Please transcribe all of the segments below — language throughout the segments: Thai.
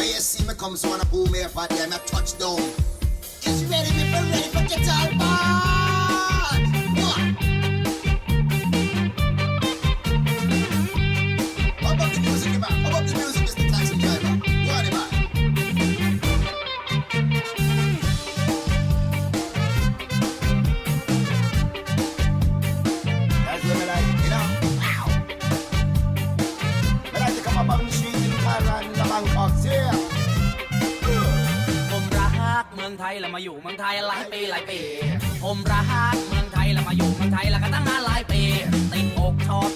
Where you see me come, so wanna pull me up at them, I touchdown. Just ready, me for ready for get องไทยแล้วมาอยู่เมืองไทยหลายปีหลายปี ผมรักเมืองไทยแล้วมาอยู่เมืองไทยแล้วก็ตั้งนานหลายปีติดอกชอบ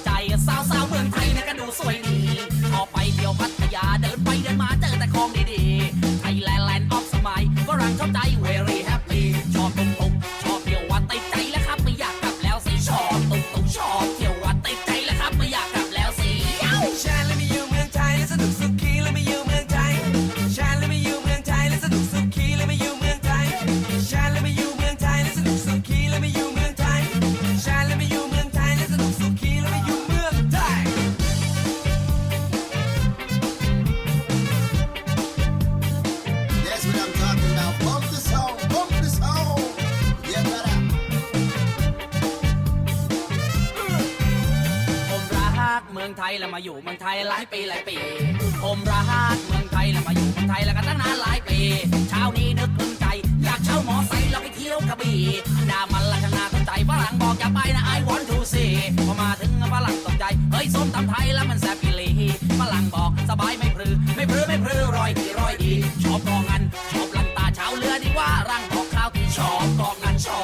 มืองไทยแล้วมาอยู่เมืองไทยหลายปีหลายปี ผมรักเมืองไทยแล้วมาอยู่เมืองไทยแล้วก็ตั้งนานหลายปี เช้านี้นึกถึงใจ อยากเช่ามอไซค์แล้วไปเที่ยวกระบี่ดามันละชนาต้นใจฝรั่งบอกอย่าไปนะ I want to see พอมาถึงฝรั่งตกใจเฮ้ยส้มตำไทยแล้วมันแซ่บอีหลีฝรั่งบอกสบายไม่พรือ ไม่พรือไม่พรือรอยดีรอยดีชอบกองงันชอบลันตาเช้าเรือดีว่ารังบอกข้าวที่ชอบกองงันชอบ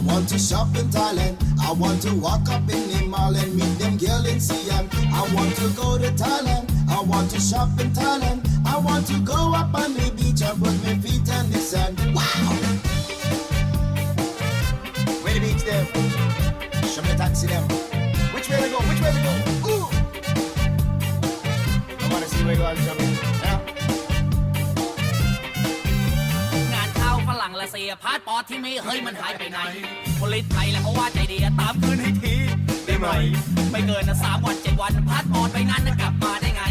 I want to shop in Thailand. I want to walk up in the mall and meet them girl in Siam. I want to go to Thailand. I want to shop in Thailand. I want to go up on the beach and put my feet on the sand. Wow! Where the beach them? Show me the taxi them. Which way we go? Which way we go? Ooh! I wanna see where you are, show ยพาสปอร์ตที่มีเฮ้ยมันหายไปไหนผลิตไทยแล้วเขาว่าใจดีตามคืนให้ทีได้ไหมไม่เกินนะสามวันเจ็ดวันพาสปอร์ตไปนั้นนะกลับมาได้ไง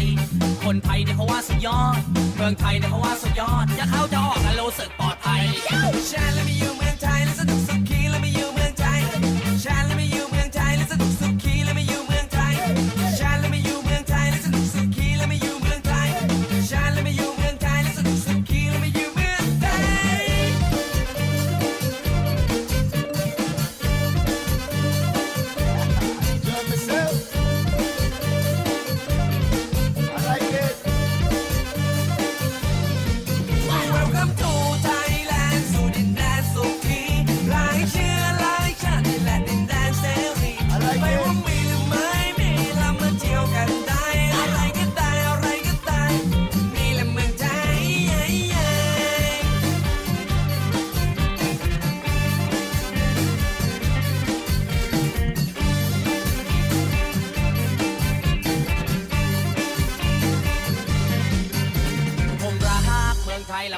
คนไทยเนี่ยเขาว่าสุดยอด เมืองไทยเนี่ยเขาว่าสุดยอดจะเข้าจะออกกันรู้สึกปลอดภัยชาและมี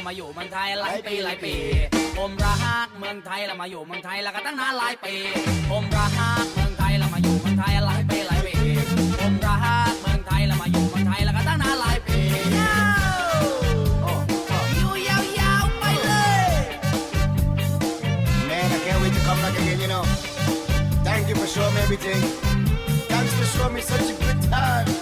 แล้วมาอยู่เมืองไทยหลายปีหลายปีผมรักเมืองไทยแล้วมาอยู่เมืองไทยแล้วก็ตั้งนานหลายปีผมรักเมืองไทยแล้วมาอยู่เมืองไทยหลายปีหลายปีผมรักเมืองไทยแล้วมาอยู่เมืองไทยแล้วก็ตั้งนานหลายปีอยู่ยาวๆไปเลย Man, I can't wait to come back again, you know. Thank you for showing me everything. Thanks for showing me such a good time.